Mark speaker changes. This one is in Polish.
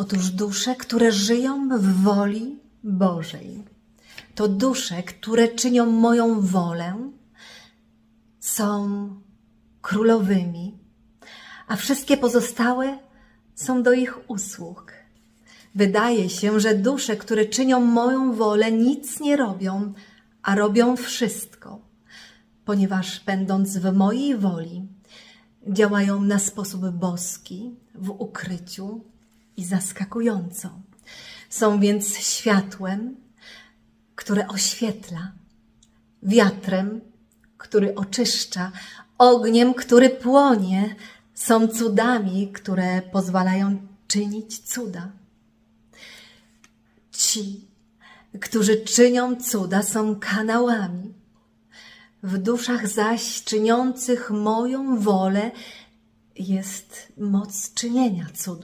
Speaker 1: Otóż dusze, które żyją w woli Bożej, to dusze, które czynią moją wolę, są królowymi, a wszystkie pozostałe są do ich usług. Wydaje się, że dusze, które czynią moją wolę, nic nie robią, a robią wszystko, ponieważ będąc w mojej woli, działają na sposób boski, w ukryciu i zaskakująco. Są więc światłem, które oświetla, wiatrem, który oczyszcza, ogniem, który płonie, są cudami, które pozwalają czynić cuda. Ci, którzy czynią cuda, są kanałami. W duszach zaś czyniących moją wolę jest moc czynienia cudów.